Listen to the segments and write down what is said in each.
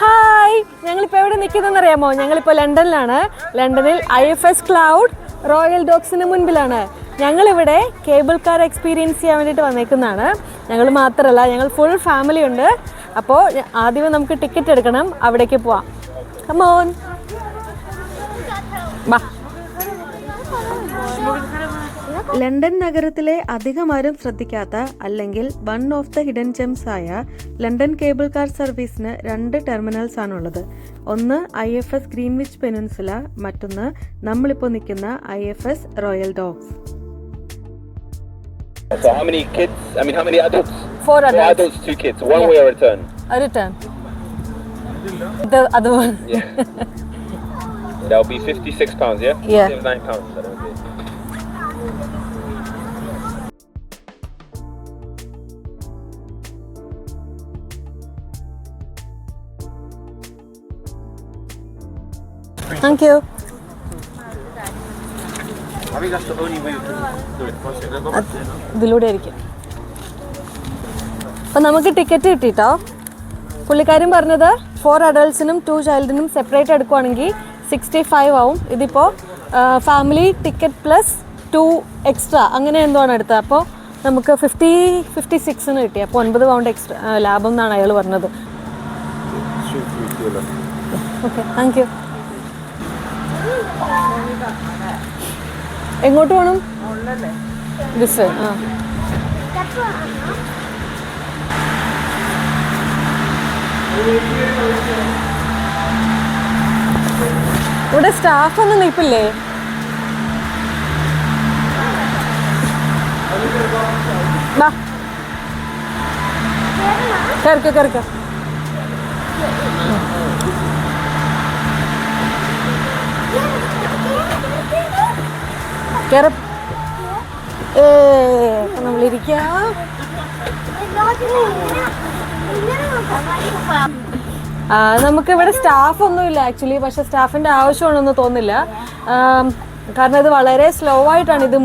Hi ഞങ്ങളിപ്പോൾ എവിടെ നിൽക്കുന്നതെന്ന് അറിയാമോ ഞങ്ങളിപ്പോൾ ലണ്ടനിലാണ്. ലണ്ടനിൽ I F S Cloud Royal ഡോഗ്സിന് മുൻപിലാണ്. ഞങ്ങളിവിടെ കേബിൾ കാർ എക്സ്പീരിയൻസ് ചെയ്യാൻ വേണ്ടിയിട്ട് വന്നേക്കുന്നതാണ്. ഞങ്ങൾ മാത്രമല്ല ഞങ്ങൾ ഫുൾ ഫാമിലി ഉണ്ട്. അപ്പോൾ ആദ്യമേ നമുക്ക് ടിക്കറ്റ് എടുക്കണം. അവിടേക്ക് പോവാം. കമോൻ ബാ ലണ്ടൻ നഗരത്തിലെ അധികമാരും ശ്രദ്ധിക്കാത്ത അല്ലെങ്കിൽ one of the hidden gems ആയ ലണ്ടൻ കേബിൾ കാർ സർവീസിന് രണ്ട് ടെർമിനൽസ് ആണുള്ളത് ഒന്ന് I F S Greenwich Peninsula മറ്റൊന്ന് നമ്മളിപ്പോൾ നിൽക്കുന്ന I F S royal dogs So how many kids? I mean, how many adults? Four Four adults, two kids. One way or return. Return ഇത് അത് Yeah. That'll be fifty-six pounds. Yeah. Yeah. Save Nine pounds. That'll you. I think that's the only way we do it. ഇതിലൂടെ ആയിരിക്കും. അപ്പം നമുക്ക് ticket കിട്ടിട്ടോ? പുള്ളിക്കാരൻ പറഞ്ഞത് four അഡൾട്ട്സിനും ടു ചൈൽഡിനും സെപ്പറേറ്റ് എടുക്കുവാണെങ്കിൽ സിക്സ്റ്റി ഫൈവ് ആവും ഇതിപ്പോൾ family ticket plus two extra അങ്ങനെ എന്തോ ആണ് എടുത്തത് അപ്പോൾ നമുക്ക് ഫിഫ്റ്റി ഫിഫ്റ്റി സിക്സിന് കിട്ടി. അപ്പോൾ ഒൻപത് പൗണ്ട് എക്സ്ട്രാ ലാഭം എന്നാണ് അയാൾ പറഞ്ഞത്. ഓക്കെ താങ്ക് യു എങ്ങോട്ട് പോകണം ബിസ്. ആ. ഇവിടെ സ്റ്റാഫ് ഒന്നും നിൽപ്പില്ലേ കയറിക്കോ കയറിക്കോ കയറ ഏ നമ്മളിരിക്കാം. ആ, നമുക്ക് ഇവിടെ സ്റ്റാഫ് ഒന്നുമില്ല ആക്ച്വലി. പക്ഷെ സ്റ്റാഫിന്റെ ആവശ്യമാണെന്ന് തോന്നില്ല കാരണം ഇത് വളരെ സ്ലോ ആയിട്ടാണ് ഇത്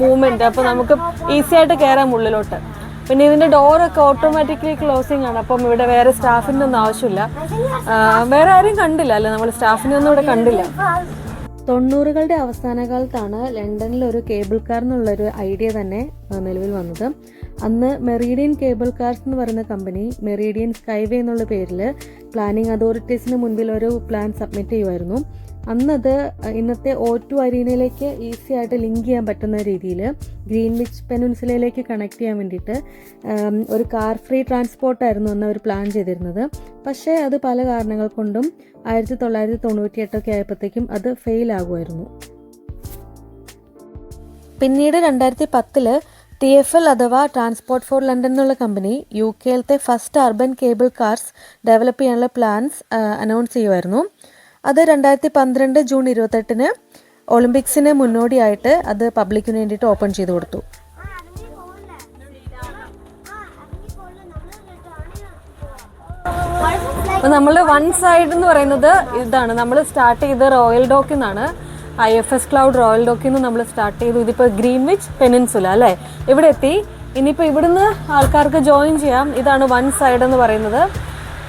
മൂവ്മെന്റ് അപ്പോൾ നമുക്ക് ഈസി ആയിട്ട് കയറാം ഉള്ളിലോട്ട്. പിന്നെ ഇതിന്റെ ഡോറൊക്കെ ഓട്ടോമാറ്റിക്കലി ക്ലോസിംഗ് ആണ്. അപ്പം ഇവിടെ വേറെ സ്റ്റാഫിന്റെ ഒന്നും ആവശ്യമില്ല. വേറെ ആരും കണ്ടില്ല അല്ലേ? നമ്മൾ സ്റ്റാഫിനെ ഒന്നും ഇവിടെ കണ്ടില്ല. തൊണ്ണൂറുകളുടെ അവസാന കാലത്താണ് ലണ്ടനിൽ ഒരു കേബിൾ കാർ എന്നുള്ളൊരു ഐഡിയ തന്നെ നിലവിൽ വന്നത്. അന്ന് മെറീഡിയൻ കേബിൾ കാർസ് എന്ന് പറയുന്ന കമ്പനി മെറീഡിയൻ സ്കൈവേ എന്നുള്ള പേരിൽ പ്ലാനിംഗ് അതോറിറ്റീസിന് മുൻപിൽ ഒരു പ്ലാൻ സബ്മിറ്റ് ചെയ്യുമായിരുന്നു. അന്നത് ഇന്നത്തെ ഓറ്റു അരീനയിലേക്ക് ഈസി ആയിട്ട് ലിങ്ക് ചെയ്യാൻ പറ്റുന്ന രീതിയിൽ ഗ്രീൻവിച്ച് പെനുൻസിലയിലേക്ക് കണക്ട് ചെയ്യാൻ വേണ്ടിയിട്ട് ഒരു കാർ ഫ്രീ ട്രാൻസ്പോർട്ടായിരുന്നു അന്ന് അവർ പ്ലാൻ ചെയ്തിരുന്നത്. പക്ഷേ അത് പല കാരണങ്ങൾ കൊണ്ടും ആയിരത്തി തൊള്ളായിരത്തി തൊണ്ണൂറ്റി എട്ടൊക്കെ ആയപ്പോഴത്തേക്കും അത് ഫെയിൽ ആകുമായിരുന്നു. പിന്നീട് രണ്ടായിരത്തി പത്തിൽ ടി എഫ് എൽ അഥവാ ട്രാൻസ്പോർട്ട് ഫോർ ലണ്ടൻ എന്നുള്ള company U കെയിലത്തെ first urban cable cars develop ചെയ്യാനുള്ള പ്ലാൻസ് അനൗൺസ് ചെയ്യുമായിരുന്നു. അത് രണ്ടായിരത്തി പന്ത്രണ്ട് ജൂൺ ഇരുപത്തെട്ടിന് ഒളിമ്പിക്സിന് മുന്നോടിയായിട്ട് അത് പബ്ലിക്കിന് വേണ്ടിയിട്ട് ഓപ്പൺ ചെയ്ത് കൊടുത്തു. അപ്പോൾ നമ്മൾ വൺ സൈഡ് എന്ന് പറയുന്നത് ഇതാണ്. നമ്മൾ സ്റ്റാർട്ട് ചെയ്ത് റോയൽ ഡോക്കിൽ നിന്നാണ് I F S Cloud Royal ഡോക്കിൽ നിന്ന് നമ്മൾ സ്റ്റാർട്ട് ചെയ്തു. ഇതിപ്പോൾ ഗ്രീൻവിച്ച് പെനിൻസുല അല്ലേ? ഇവിടെ എത്തി ഇനിയിപ്പോൾ ഇവിടുന്ന് ആൾക്കാർക്ക് ജോയിൻ ചെയ്യാം. ഇതാണ് വൺ സൈഡ് എന്ന് പറയുന്നത്.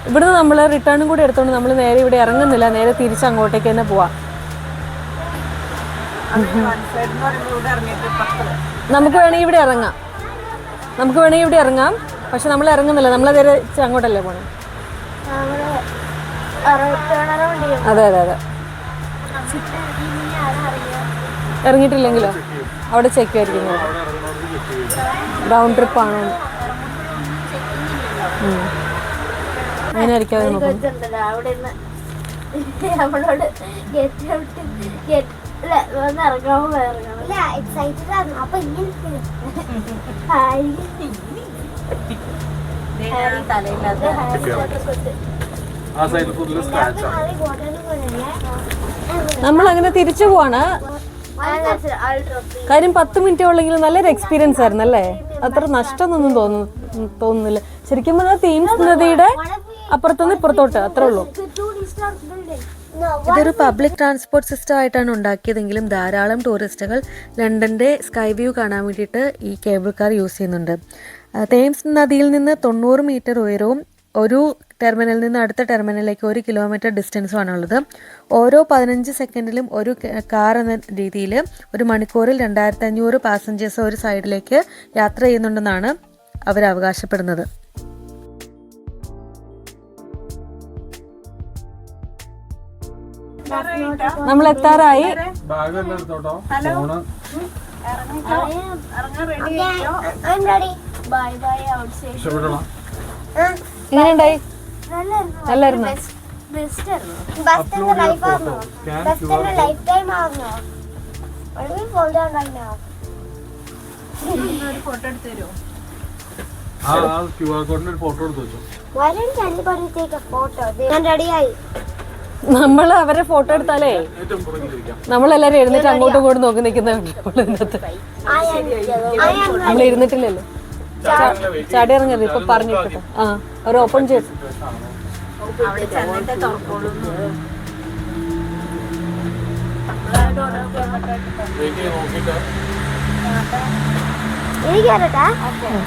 ഇവിടുന്ന് നമ്മൾ റിട്ടേണും കൂടി എടുത്തുകൊണ്ട് നമ്മൾ നേരെ ഇവിടെ ഇറങ്ങുന്നില്ല. നേരെ തിരിച്ച് അങ്ങോട്ടേക്ക് തന്നെ പോവാം. നമുക്ക് വേണമെങ്കിൽ ഇവിടെ ഇറങ്ങാം. നമുക്ക് വേണമെങ്കിൽ ഇവിടെ ഇറങ്ങാം. പക്ഷെ നമ്മൾ ഇറങ്ങുന്നില്ല. നമ്മൾ നേരെ അങ്ങോട്ടല്ലേ പോണം? അതെ അതെ അതെ. ഇറങ്ങിയിട്ടില്ലെങ്കിലോ? അവിടെ ചെക്ക് ആയിരിക്കും. റൗണ്ട് ട്രിപ്പ് ആണോ ഉം. അങ്ങനെ ആയിരിക്കും അവർ നോക്കുന്നത് കൊച്ചുണ്ടല്ലോ അവിടെ നിന്ന് നമ്മളോട് ഗെറ്റ് ഗെറ്റ് ഒന്ന് ഇറങ്ങാമോ ഇറങ്ങാമോ? എക്സൈറ്റഡ് ആണ്. അപ്പൊ ഇങ്ങനെ ഹാരി നമ്മൾ അങ്ങനെ തിരിച്ചു പോവാണ്. കാര്യം പത്ത് മിനിറ്റ് ഉള്ളെങ്കിൽ നല്ലൊരു എക്സ്പീരിയൻസ് ആയിരുന്നു അല്ലേ? അത്ര നഷ്ടമൊന്നും തോന്നുന്നു തോന്നുന്നില്ല. ശരിക്കും പറഞ്ഞാൽ തീംസ് നദിയുടെ അപ്പുറത്തുനിന്ന് ഇപ്പുറത്തോട്ട് അത്രേ ഉള്ളൂ. ഇതൊരു പബ്ലിക് ട്രാൻസ്പോർട്ട് സിസ്റ്റം ആയിട്ടാണ് ഉണ്ടാക്കിയതെങ്കിലും ധാരാളം ടൂറിസ്റ്റുകൾ ലണ്ടന്റെ സ്കൈ വ്യൂ കാണാൻ വേണ്ടിയിട്ട് ഈ കേബിൾ കാർ യൂസ് ചെയ്യുന്നുണ്ട്. തേംസ് നദിയിൽ നിന്ന് തൊണ്ണൂറ് മീറ്റർ ഉയരവും ഒരു ടെർമിനലിൽ നിന്ന് അടുത്ത ടെർമിനലിലേക്ക് ഒരു കിലോമീറ്റർ ഡിസ്റ്റൻസുമാണുള്ളത് ഓരോ പതിനഞ്ച് സെക്കൻഡിലും ഒരു കാർ എന്ന രീതിയിൽ ഒരു മണിക്കൂറിൽ രണ്ടായിരത്തി അഞ്ഞൂറ് പാസഞ്ചേഴ്സ് ഒരു സൈഡിലേക്ക് യാത്ര ചെയ്യുന്നുണ്ടെന്നാണ് അവർ അവകാശപ്പെടുന്നത്. നമ്മൾ എത്താറായി. എങ്ങനെയുണ്ടായി? നല്ലായിരുന്നു. ഫോട്ടോ ഫോട്ടോ ഫോട്ടോ ഞാൻ റെഡിയായി നമ്മൾ അവരെ ഫോട്ടോ എടുത്താലേ നമ്മളെല്ലാരും എഴുന്നേറ്റ് അങ്ങോട്ടും ഇങ്ങോട്ടും നോക്കി നിൽക്കുന്ന ഇതിനകത്ത്. നമ്മൾ ഇരുന്നിട്ടില്ലല്ലോ. ചാടി ഇറങ്ങരുത് ഇപ്പൊ പറഞ്ഞിട്ട്. ആ അവർ ഓപ്പൺ ചെയ്തു.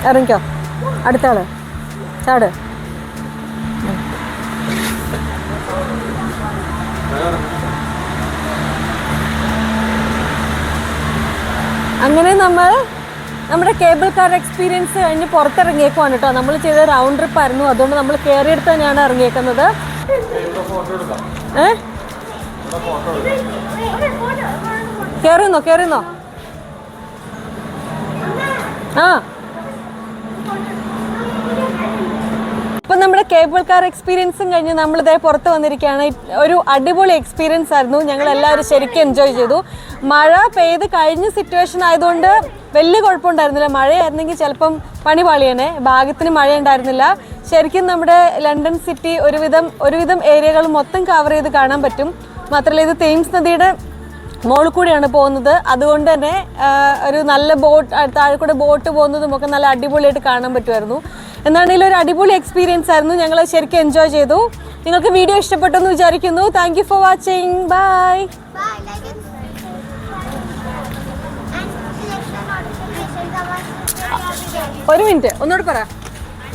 ഇറങ്ങിക്കോ. അടുത്താൾ ചാട്. അങ്ങനെ നമ്മൾ നമ്മുടെ കേബിൾ കാർ എക്സ്പീരിയൻസ് കഴിഞ്ഞ് പുറത്തിറങ്ങിയേക്കുവാണ് കേട്ടോ. നമ്മൾ ചെയ്ത റൗണ്ട് ട്രിപ്പ് ആയിരുന്നു. അതുകൊണ്ട് നമ്മൾ കയറിയെടുത്ത് തന്നെയാണ് ഇറങ്ങിയേക്കുന്നത്. കേറുന്നോ കേറുന്നോ ആ. ഇപ്പൊ നമ്മുടെ കേബിൾ കാർ എക്സ്പീരിയൻസും കഴിഞ്ഞ് നമ്മൾ ഇതേ പുറത്ത് വന്നിരിക്കുകയാണ്. ഒരു അടിപൊളി എക്സ്പീരിയൻസ് ആയിരുന്നു. ഞങ്ങൾ എല്ലാവരും ശരിക്കും എൻജോയ് ചെയ്തു. മഴ പെയ്ത് കഴിഞ്ഞ സിറ്റുവേഷൻ ആയതുകൊണ്ട് വലിയ കുഴപ്പമുണ്ടായിരുന്നില്ല. മഴയായിരുന്നെങ്കിൽ ചിലപ്പം പണി പാളിയനെ. ഭാഗത്തിന് മഴ ഉണ്ടായിരുന്നില്ല ശരിക്കും നമ്മുടെ ലണ്ടൻ സിറ്റി ഒരുവിധം ഒരുവിധം ഏരിയകൾ മൊത്തം കവർ ചെയ്ത് കാണാൻ പറ്റും. മാത്രമല്ല ഇത് തേംസ് നദിയുടെ മോളിൽ കൂടിയാണ് പോകുന്നത്. അതുകൊണ്ട് തന്നെ ഒരു നല്ല ബോട്ട് താഴെ കൂടെ ബോട്ട് പോകുന്നതും ഒക്കെ നല്ല അടിപൊളിയായിട്ട് കാണാൻ പറ്റുമായിരുന്നു. എന്നാണെങ്കിലും ഒരു അടിപൊളി എക്സ്പീരിയൻസ് ആയിരുന്നു. ഞങ്ങൾ ശരിക്കും എൻജോയ് ചെയ്തു. നിങ്ങൾക്ക് വീഡിയോ ഇഷ്ടപ്പെട്ടെന്ന് വിചാരിക്കുന്നു. Thank you for watching bye ഒരു മിനിറ്റ് ഒന്നുകൂടി പറ.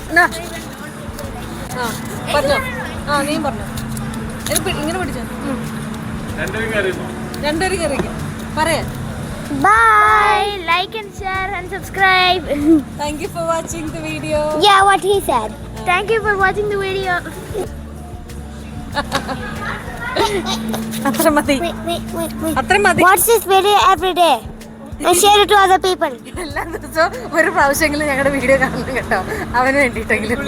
എന്നാ? ആ പറഞ്ഞോ. ആ നീ പറഞ്ഞോ. ഇങ്ങനെ പിടിച്ചോ. രണ്ടുപേരും കയറിക്കും പറയാ. Bye, Bye. like and share and subscribe. Thank you for watching the video. yeah, what he said. Thank you for watching the video. അത്ര മതി Wait, wait, wait, wait. അത്ര മതി Watch this video every day and share it to other people. എല്ലാ ദിവസവും ഒരു പ്രാവശ്യമെങ്കിലും ഞങ്ങളുടെ video കാണണം കേട്ടോ അവന് വേണ്ടിയിട്ടെങ്കിലും